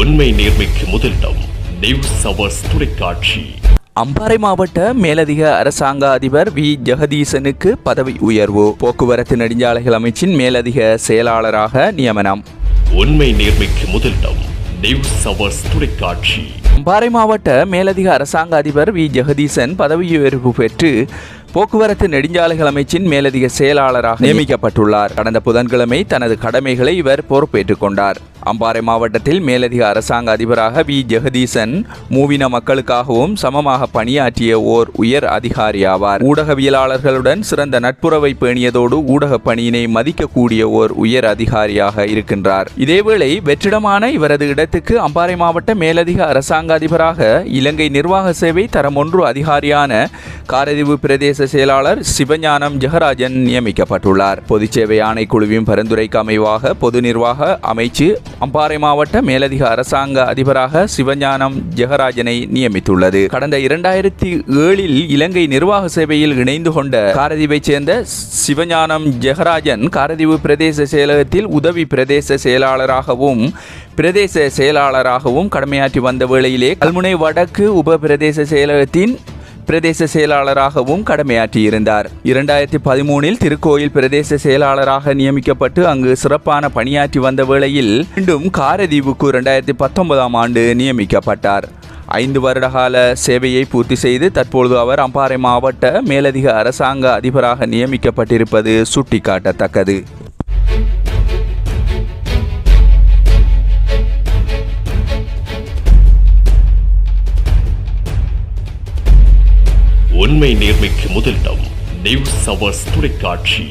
உண்மை நேர்மைக்கு முதலிடம் நியூஸ் அவர்ஸ் தொலைக்காட்சி. அம்பாறை மாவட்ட மேலதிக அரசாங்க அதிபர் வி. ஜெகதீசனுக்கு பதவி உயர்வு. போக்குவரத்து நெடுஞ்சாலைகள் அமைச்சின் மேலதிக செயலாளராக நியமனம். உண்மை நேர்மைக்கு முதலிடம் நியூஸ் அவர்ஸ் தொலைக்காட்சி. அம்பாறை மாவட்ட மேலதிக அரசாங்க அதிபர் வி. ஜெகதீசன் பதவி உயர்வு பெற்று போக்குவரத்து நெடுஞ்சாலைகள் அமைச்சின் மேலதிக செயலாளராக நியமிக்கப்பட்டுள்ளார். கடந்த புதன்கிழமை தனது கடமைகளை இவர் பொறுப்பேற்றுக் கொண்டார். அம்பாறை மாவட்டத்தில் மேலதிக அரசாங்க அதிபராக வி. ஜெகதீசன் மூவின மக்களுக்காகவும் சமமாக பணியாற்றிய ஓர் உயர் அதிகாரி ஆவார். ஊடகவியலாளர்களுடன் சிறந்த நட்புறவை பேணியதோடு ஊடக பணியினை மதிக்கக்கூடிய ஓர் உயர் அதிகாரியாக இருக்கின்றார். இதேவேளை வெற்றிடமான இவரது இடத்துக்கு அம்பாறை மாவட்ட மேலதிக அரசாங்க அதிபராக இலங்கை நிர்வாக சேவை தரம் ஒன்று அதிகாரியான காரதீவு பிரதேச செயலாளர் சிவஞானம் ஜெகராஜன் நியமிக்கப்பட்டுள்ளார். பொதுச்சேவை ஆணைக்குழுவின் பரிந்துரைக்கு அமைவாக பொது நிர்வாக அமைச்சு அம்பாறை மாவட்ட மேலதிக அரசாங்க அதிபராக சிவஞானம் ஜெகராஜனை நியமித்துள்ளது. கடந்த இரண்டாயிரத்தி ஏழில் இலங்கை நிர்வாக சேவையில் இணைந்து கொண்ட காரதீவைச் சேர்ந்த சிவஞானம் ஜெகராஜன் காரதீவு பிரதேச செயலகத்தில் உதவி பிரதேச செயலாளராகவும் பிரதேச செயலாளராகவும் கடமையாற்றி வந்த வேளையிலே கல்முனை வடக்கு உப பிரதேச செயலகத்தின் பிரதேச செயலாளராகவும் கடமையாற்றியிருந்தார். இரண்டாயிரத்தி பதிமூனில் திருக்கோயில் பிரதேச செயலாளராக நியமிக்கப்பட்டு அங்கு சிறப்பான பணியாற்றி வந்த வேளையில் மீண்டும் காரதீவுக்கு இரண்டாயிரத்தி பத்தொன்பதாம் ஆண்டு நியமிக்கப்பட்டார். ஐந்து வருடகால சேவையை பூர்த்தி செய்து தற்பொழுது அவர் அம்பாறை மாவட்ட மேலதிக அரசாங்க அதிபராக நியமிக்கப்பட்டிருப்பது சுட்டிக்காட்டத்தக்கது. உண்மை நேர்மைக்கு முதலிடம் நியூஸ் அவர்ஸ் தொலைக்காட்சி.